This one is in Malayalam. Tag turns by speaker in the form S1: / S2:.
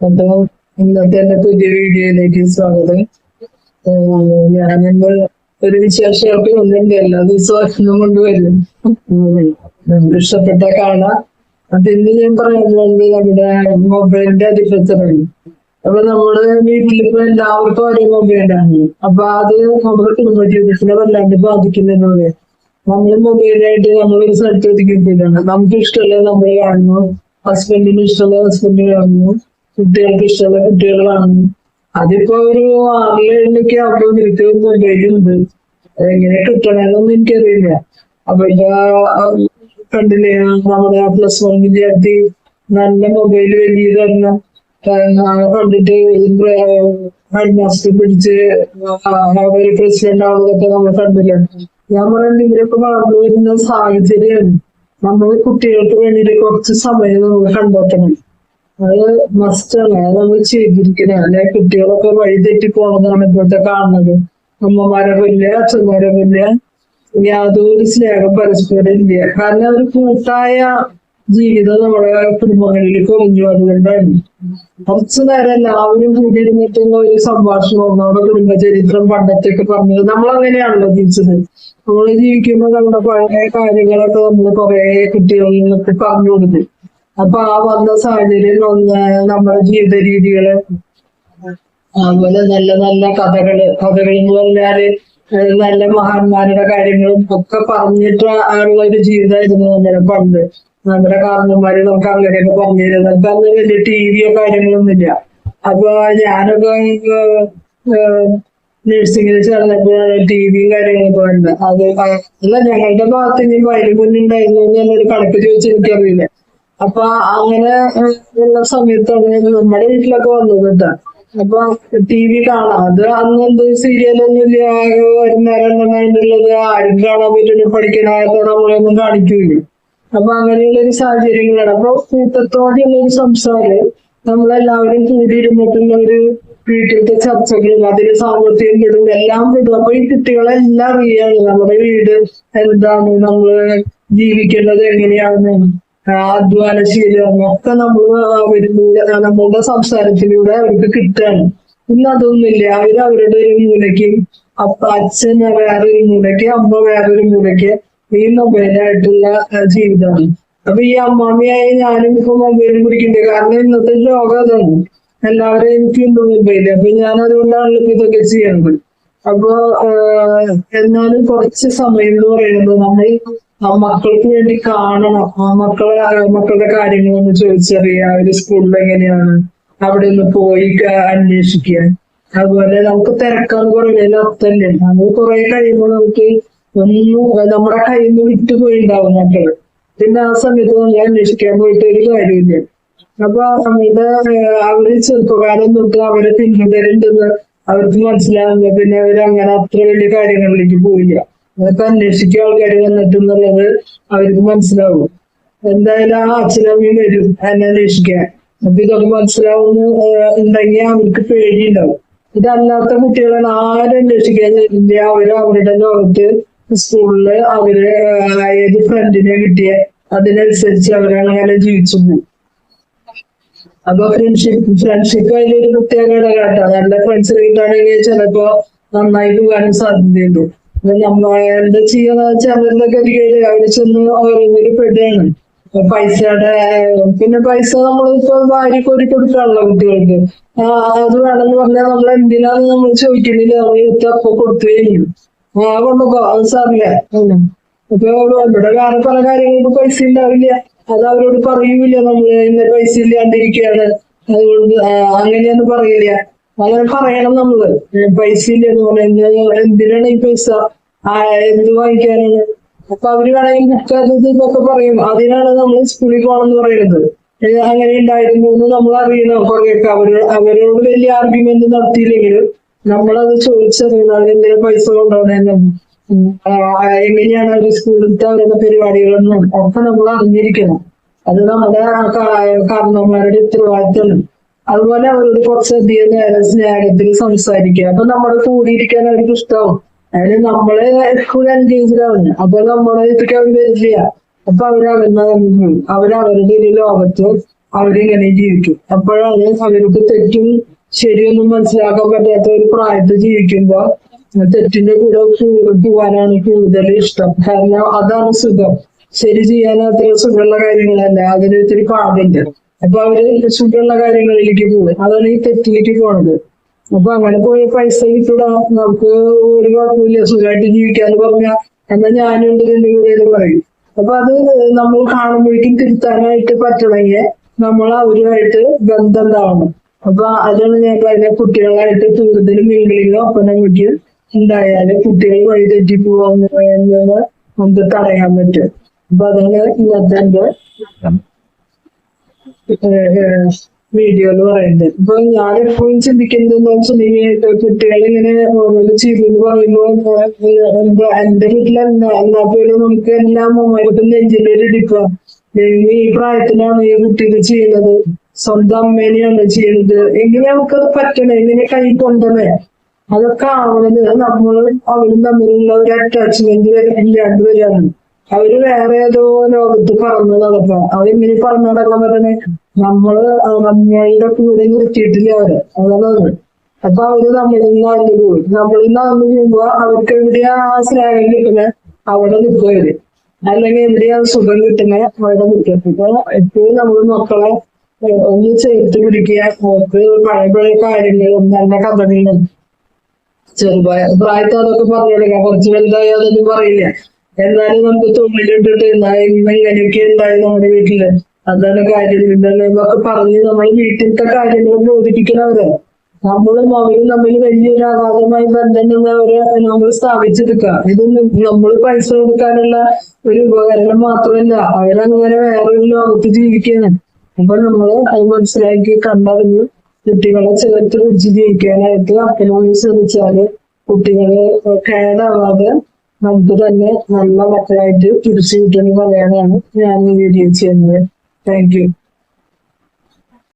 S1: അപ്പൊ ഇന്നത്തെ എന്റെ പുതിയ വീഡിയോയിലേക്ക് സ്വാഗതം. ഞാനിന്ന് ഒരു വിശേഷമൊക്കെ ഒന്നുണ്ട്. എല്ലാ ദിവസവും ഭക്ഷണം കൊണ്ടുവരും. നമുക്ക് ഇഷ്ടപ്പെട്ട കാണാം. അപ്പൊ ഇന്ന് ഞാൻ പറയുന്നത് നമ്മുടെ മൊബൈലിന്റെ അതിപ്രസരമാണ് അപ്പൊ നമ്മൾ വീട്ടിലിപ്പോ എല്ലാവർക്കും ഒരേ മൊബൈലാണ്. അപ്പൊ അത് നമ്മുടെ കുടുംബ ജീവിതത്തിനെ വല്ലാണ്ട് ബാധിക്കുന്നതിനോട് നമ്മൾ മൊബൈലായിട്ട് നമ്മൾ ഒരു സ്ഥലത്ത് ഒതുക്കിയിട്ടാണ് നമുക്ക് ഇഷ്ടമുള്ളത് നമ്മൾ കാണുന്നു. ഹസ്ബൻഡിന് ഇഷ്ടമുള്ള ഹസ്ബൻഡ് കാണുന്നു. കുട്ടികൾക്ക് ഇഷ്ടമുള്ള കുട്ടികളാണ്. അതിപ്പോ ഒരു ആറിലേഴിലൊക്കെ അപ്പൊ നിനക്ക് മൊബൈലുണ്ട് എങ്ങനെ കിട്ടണമെന്നൊന്നും എനിക്കറിയില്ല. അപ്പൊ കണ്ടില്ലേ നമ്മുടെ പ്ലസ് വൺ വിദ്യാർത്ഥി നല്ല മൊബൈൽ വലിയ തന്നെ കണ്ടിട്ട് ഹെഡ് മാസ്റ്റർ പിടിച്ച് അവർ പ്രസിഡന്റ് ആവുന്നതൊക്കെ നമ്മൾ കണ്ടില്ലേ. ഞാൻ പറയുന്നത് ഇവരൊക്കെ വളർന്നു വരുന്ന സാഹചര്യമാണ്. നമ്മൾ കുട്ടികൾക്ക് വേണ്ടിയിട്ട് കുറച്ച് സമയം നമ്മൾ കണ്ടെത്തണം. അത് മസ്റ്റാണ് അത് നമ്മൾ ചെയ്തിരിക്കണം. അല്ലെ? കുട്ടികളൊക്കെ വഴി തെറ്റി പോകുന്നതാണ് ഇപ്പോഴത്തെ കാണുന്നത്. അമ്മമാരെ വല്യ അച്ഛന്മാരെ കൊല്ലുക. യാതൊരു സ്നേഹം പരസ്പരം ഇല്ല. കാരണം ഒരു കൂട്ടായ ജീവിതം നമ്മുടെ കുടുംബങ്ങളിൽ കുറഞ്ഞു അതുകൊണ്ടാണ് കുറച്ചു നേരം എല്ലാവരും കൂടി ഇരുന്നിട്ടുള്ള ഒരു സംഭാഷണം നമ്മുടെ കുടുംബ ചരിത്രം പണ്ടത്തെ ഒക്കെ പറഞ്ഞത് നമ്മൾ അങ്ങനെയാണല്ലോ ജീവിച്ചത്. നമ്മൾ ജീവിക്കുമ്പോൾ നമ്മുടെ പഴയ കാര്യങ്ങളൊക്കെ നമ്മൾ കുറെ കുട്ടികളിലൊക്കെ പറഞ്ഞു കൊടുത്തു അപ്പൊ ആ വന്ന സാഹചര്യം ഒന്ന് നമ്മുടെ ജീവിത രീതികൾ അതുപോലെ നല്ല നല്ല കഥകൾ കഥകൾ എന്ന് പറഞ്ഞാൽ നല്ല മഹാന്മാരുടെ കാര്യങ്ങളും ഒക്കെ പറഞ്ഞിട്ട് ആളുള്ള ഒരു ജീവിതമായിരുന്നു അന്നേരം പണ്ട്. നമ്മുടെ കാരണന്മാര് നമുക്ക് അങ്ങനെയൊക്കെ പറഞ്ഞു തരുന്നത് നമുക്ക് അന്ന് വലിയ ടി വിയോ കാര്യങ്ങളൊന്നുമില്ല. അപ്പൊ ഞാനൊക്കെ നഴ്സിംഗിൽ ചേർന്നപ്പോ ടി വിയും കാര്യങ്ങളൊക്കെ വരുന്നത്. അത് അല്ല ഞങ്ങളുടെ ഭാഗത്ത് ഇനി വയലും കുഞ്ഞുണ്ടായിരുന്നു എന്നൊരു കണക്ക് ചോദിച്ചാൽ എനിക്കറിയില്ല അപ്പൊ അങ്ങനെ ഉള്ള സമയത്താണ് നമ്മുടെ വീട്ടിലൊക്കെ വന്നത് അപ്പൊ ടി വി കാണാം. അത് അന്ന് എന്ത് സീരിയലൊന്നും ഇല്ല. വരുന്നേരം ഉള്ളത് ആരും കാണാൻ പറ്റില്ല. പഠിക്കാനായതോ നമ്മളൊന്നും കാണിക്കൂല അപ്പൊ അങ്ങനെയുള്ള ഒരു സാഹചര്യങ്ങളാണ്. അപ്പൊ കൂട്ടത്തോടെയുള്ള ഒരു സംസാരം നമ്മളെല്ലാവരും കൂടിയിരുന്നിട്ടുള്ള ഒരു വീട്ടിലത്തെ ചർച്ചകളും അതിന് സാമ്പത്തികം കിടും എല്ലാം കിടും അപ്പൊ ഈ കുട്ടികളെല്ലാം അറിയാണ് നമ്മുടെ വീട് എന്താണ് നമ്മൾ ജീവിക്കേണ്ടത് എങ്ങനെയാണ് ആ, അധ്വാനശീലം ഒക്കെ നമ്മൾ വരുന്നില്ല നമ്മളുടെ സംസാരത്തിലൂടെ അവർക്ക് കിട്ടാണ്. ഇന്ന് അതൊന്നുമില്ല. അവർ അവരുടെ ഒരു മൂലയ്ക്ക് അപ്പ അച്ഛൻ വേറൊരു മൂലയ്ക്ക് അമ്മ വേറൊരു മൂലയ്ക്ക് ഈ മൊബൈലായിട്ടുള്ള ജീവിതമാണ്. അപ്പൊ ഈ അമ്മാമ്മയായി ഞാനും ഇപ്പൊ മൊബൈൽ കുടിക്കണ്ടേ. കാരണം ഇന്നത്തെ ലോകം അതാണ്. എല്ലാവരും എനിക്കുണ്ട് മൊബൈൽ. അപ്പൊ ഞാൻ അതുകൊണ്ടാണല്ലോ ഇപ്പൊ ഇതൊക്കെ ചെയ്യുന്നത് അപ്പൊ എന്നാലും കുറച്ച് സമയം എന്ന് പറയുന്നത് നമ്മൾ ആ മക്കൾക്ക് വേണ്ടി കാണണം. ആ മക്കളെ മക്കളുടെ കാര്യങ്ങളൊന്ന് ചോദിച്ചറിയാം. അവർ സ്കൂളിൽ എങ്ങനെയാണ്? അവിടെ ഒന്ന് പോയി അന്വേഷിക്കാൻ. അതുപോലെ നമുക്ക് തിരക്കാന്ന് പറയുന്നതിൽ അർത്ഥല്ലേ നമ്മൾ കുറെ കഴിയുമ്പോൾ നമുക്ക് ഒന്നും നമ്മുടെ കയ്യിൽ നിന്ന് വിട്ടുപോയിണ്ടാവും മക്കൾ. പിന്നെ ആ സമയത്ത് നമ്മൾ അന്വേഷിക്കാൻ പോയിട്ട് ഒരു കാര്യമില്ല. അപ്പൊ സമയത്ത് അവർ ചെറുപ്പകാലം തൊട്ട് അവരെ പിന്തുടരുണ്ടെന്ന് അവർക്ക് മനസ്സിലാവുമ്പോ പിന്നെ അവർ അങ്ങനെ അത്ര വലിയ കാര്യങ്ങളിലേക്ക് പോയില്ല അതൊക്കെ അന്വേഷിക്കുക ആൾക്കാർ വന്നിട്ട് എന്നുള്ളത് അവർക്ക് മനസ്സിലാവും. എന്തായാലും ആ അച്ഛനമ്മയും വരും എന്നെ അന്വേഷിക്കാൻ. അപ്പൊ ഇതൊക്കെ മനസ്സിലാവുന്ന ഉണ്ടെങ്കിൽ അവർക്ക് പേടിയുണ്ടാവും. ഇതല്ലാത്ത കുട്ടികളാണ് ആരും അന്വേഷിക്കാൻ ഇല്ല അവർ അവരുടെ ലോകത്ത് സ്കൂളിൽ അവർ ഏത് ഫ്രണ്ടിനെ കിട്ടിയ അതിനനുസരിച്ച് അവരങ്ങനെ ജീവിച്ചു പോകും അപ്പൊ ഫ്രണ്ട്ഷിപ്പ് ഫ്രണ്ട്ഷിപ്പ് അതിലൊരു പ്രത്യേക ഘടകമാട്ടോ നല്ല ഫ്രണ്ട്സ് കിട്ടുകയാണെങ്കിൽ ചിലപ്പോ നന്നായി പോകാനും സാധ്യതയുണ്ട്. അപ്പൊ നമ്മ എന്താ ചെയ്യാന്ന് വെച്ചാൽ അവരുടെ കരികയിൽ അവർ ചെന്ന് ഓരോന്നിൽ പെടുകയാണ് പൈസയുടെ പിന്നെ പൈസ നമ്മളിപ്പോ വാരി കോരി കൊടുക്കാണല്ലോ കുട്ടികൾക്ക്. അത് വേണമെന്ന് പറഞ്ഞാൽ നമ്മൾ എന്തിനാന്ന് നമ്മൾ ചോദിക്കുന്നില്ല. നമ്മൾ എടുത്ത് അപ്പൊ കൊടുത്തു കഴിഞ്ഞു. ആ കൊണ്ടുപോ അത് സാറില്ല. അപ്പൊ ഇവിടെ വേറെ പല കാര്യങ്ങൾക്ക് പൈസ ഉണ്ടാവില്ല. അത് അവരോട് പറയൂല നമ്മൾ ഇന്ന പൈസ ഇല്ലാണ്ടിരിക്കുകയാണ് അതുകൊണ്ട് അങ്ങനെയൊന്നും പറയില്ല. അങ്ങനെ പറയണം നമ്മൾ? പൈസ ഇല്ലെന്ന് പറഞ്ഞാൽ എന്തിനാണ് ഈ പൈസ? എന്ത് വാങ്ങിക്കാനാണ്? അപ്പൊ അവർ വേണമെങ്കിൽ ബുക്കാത്തത് ഇതൊക്കെ പറയും. അതിനാണ് നമ്മൾ സ്കൂളിൽ പോകണം എന്ന് പറയുന്നത് അങ്ങനെ ഉണ്ടായിരുന്നു എന്ന് നമ്മൾ അറിയണം കുറേയൊക്കെ. അവർ അവരോട് വലിയ ആർഗ്യുമെന്റ് നടത്തിയില്ലെങ്കിലും നമ്മളത് ചോദിച്ചറിയണം അവരെന്തെങ്കിലും പൈസ കൊണ്ടുപോകണമെന്നും എങ്ങനെയാണ് അവർ സ്കൂളിലത്തെ അവരുടെ പരിപാടികളെന്നും ഒക്കെ നമ്മൾ അറിഞ്ഞിരിക്കണം. അത് നമ്മുടെ കാരണവന്മാരുടെ ഉത്തരവാദിത്തമാണ്. അതുപോലെ അവരോട് കുറച്ചധികം നേരം സ്നേഹത്തിൽ സംസാരിക്കുക അപ്പൊ നമ്മുടെ കൂടിയിരിക്കാൻ അവർക്ക് ഇഷ്ടമാവും അതിന് നമ്മൾ കൂടെ എൻഗേജ്ഡ് ആവുന്നു അപ്പൊ നമ്മളെ ഇതിലേക്ക് അവർ വരില്ല. അപ്പൊ അവരകന്ന അവരവരുടെ ഒരു ലോകത്ത് അവരിങ്ങനെ ജീവിക്കും. അപ്പോഴാണ് അവർക്ക് തെറ്റും ശരിയൊന്നും മനസ്സിലാക്കാൻ പറ്റാത്ത ഒരു പ്രായത്തിൽ ജീവിക്കുമ്പോ തെറ്റിന്റെ കൂടെ പോവാനാണ് കൂടുതൽ ഇഷ്ടം. കാരണം അതാണ് സുഖം. ശരി ചെയ്യാൻ അത്ര സുഖമുള്ള കാര്യങ്ങളല്ല. അതിന് ഇത്തിരി പാടുണ്ട്. അപ്പൊ അവർ ചുറ്റുള്ള കാര്യങ്ങളിലേക്ക് പോകും. അതാണ് ഈ തെറ്റിലേക്ക് പോണത്. അപ്പൊ അങ്ങനെ പോയ പൈസ കിട്ടൂടാ. നമുക്ക് ഒരു കുഴപ്പമില്ല. സുഖമായിട്ട് ജീവിക്കാന്ന് പറഞ്ഞാൽ എന്നാ ഞാനുണ്ട് ഇതിന്റെ കൂടെ പറയും. അപ്പൊ അത് നമ്മൾ കാണുമ്പോഴേക്കും തിരുത്താനായിട്ട് പറ്റണമെങ്കിൽ നമ്മൾ അവരുമായിട്ട് ബന്ധം ഉണ്ടാവണം. അപ്പൊ അതാണ് ഞാൻ പറയുന്നത്. കുട്ടികളായിട്ട് കൂടുതൽ ഒപ്പന വീട്ടിൽ ഉണ്ടായാൽ കുട്ടികൾ വഴി തെറ്റി പോവാന്ന് നമുക്ക് തടയാൻ പറ്റും. അപ്പൊ അതാണ് ഇന്നത്തെ വീഡിയോ പറയുന്നത് ഇപ്പൊ ഞാൻ എപ്പോഴും ചിന്തിക്കുന്നത് കുട്ടികളിങ്ങനെ ഓരോന്ന് ചെയ്തെന്ന് പറയുമ്പോ ഏഹ് എന്താ എന്റെ വീട്ടിലെന്താ എന്നാ പേര് നമുക്ക് എല്ലാം അമ്മമാർക്ക് നെഞ്ചിന്റെ എടുക്കാം ഇടിക്കുക ഈ പ്രായത്തിലാണ് ഈ കുട്ടികൾ ചെയ്യുന്നത്. സ്വന്തം അമ്മേനെയാണ് ചെയ്യുന്നത്. എങ്ങനെ നമുക്കത് പറ്റണേ? എങ്ങനെ കൈ കൊണ്ടുവന്നേ അതൊക്കെ ആവണത് നമ്മൾ അവരും തമ്മിലുള്ള ഒരു അറ്റാച്ച്മെന്റ് ഇല്ലാണ്ട് വരികയാണ്. അവർ വേറെ ഏതോ ലോകത്ത് പറന്ന് നടക്കാം അവരെങ്ങനെ പറന്ന് നടക്കാൻ പറ്റണേ നമ്മൾ നമ്മളുടെ കൂടെ നിർത്തിയിട്ടില്ല അവർ. അതാണ് അത്. അപ്പൊ അവർ നമ്മളിൽ നിന്ന് അന്ന് പോയി. നമ്മളിൽ നിന്ന് അന്ന് പോകുമ്പോ അവർക്ക് എവിടെയാ ആ സ്നേഹം കിട്ടുന്നത് അവിടെ നിൽക്കും അല്ലെങ്കിൽ എവിടെയാ സുഖം കിട്ടുന്നത് അവിടെ നിൽക്കും. ഇപ്പൊ എപ്പോഴും നമ്മൾ മക്കളെ ഒന്ന് ചേർത്ത് പിടിക്കുക. അവർക്ക് പഴയ പഴയ കാര്യങ്ങളും നല്ല കഥകളും. ചെറുപ്രായ പ്രായത്തെ അതൊക്കെ പറഞ്ഞു കൊടുക്കാം കുറച്ച് വലുതായി അതൊന്നും പറയില്ല. എന്നാലും നമുക്ക് തൊഴിലിട്ടിട്ട് ഇങ്ങനെയൊക്കെ ഉണ്ടായി നമ്മുടെ വീട്ടിൽ? അതാണ് കാര്യം. ഇതെന്നൊക്കെ പറഞ്ഞ് നമ്മൾ വീട്ടിലത്തെ കാര്യങ്ങൾ ബോധിപ്പിക്കണവരെ. നമ്മളും അവരും തമ്മിൽ വലിയൊരു അഗാധമായ ബന്ധം അവരെ നമ്മൾ സ്ഥാപിച്ചെടുക്കുക. ഇത് നമ്മൾ പൈസ കൊടുക്കാനുള്ള ഒരു ഉപകരണം മാത്രമല്ല അവരങ്ങനെ വേറൊരു ലോകത്ത് ജീവിക്കുകയാണ് അപ്പൊ നമ്മൾ അത് മനസ്സിലാക്കി കണ്ടറിഞ്ഞ് കുട്ടികളെ ചേർത്ത് വെച്ച് ജീവിക്കാനായിട്ട് അപ്പനോട് ശ്രമിച്ചാൽ കുട്ടികൾ കേടാവാതെ നമുക്ക് തന്നെ നല്ല മക്കളായിട്ട് തിരിച്ചു കിട്ടുമെന്ന് പറയാനാണ് ഞാൻ ഈ വീഡിയോ ചെയ്യുന്നത്. Thank you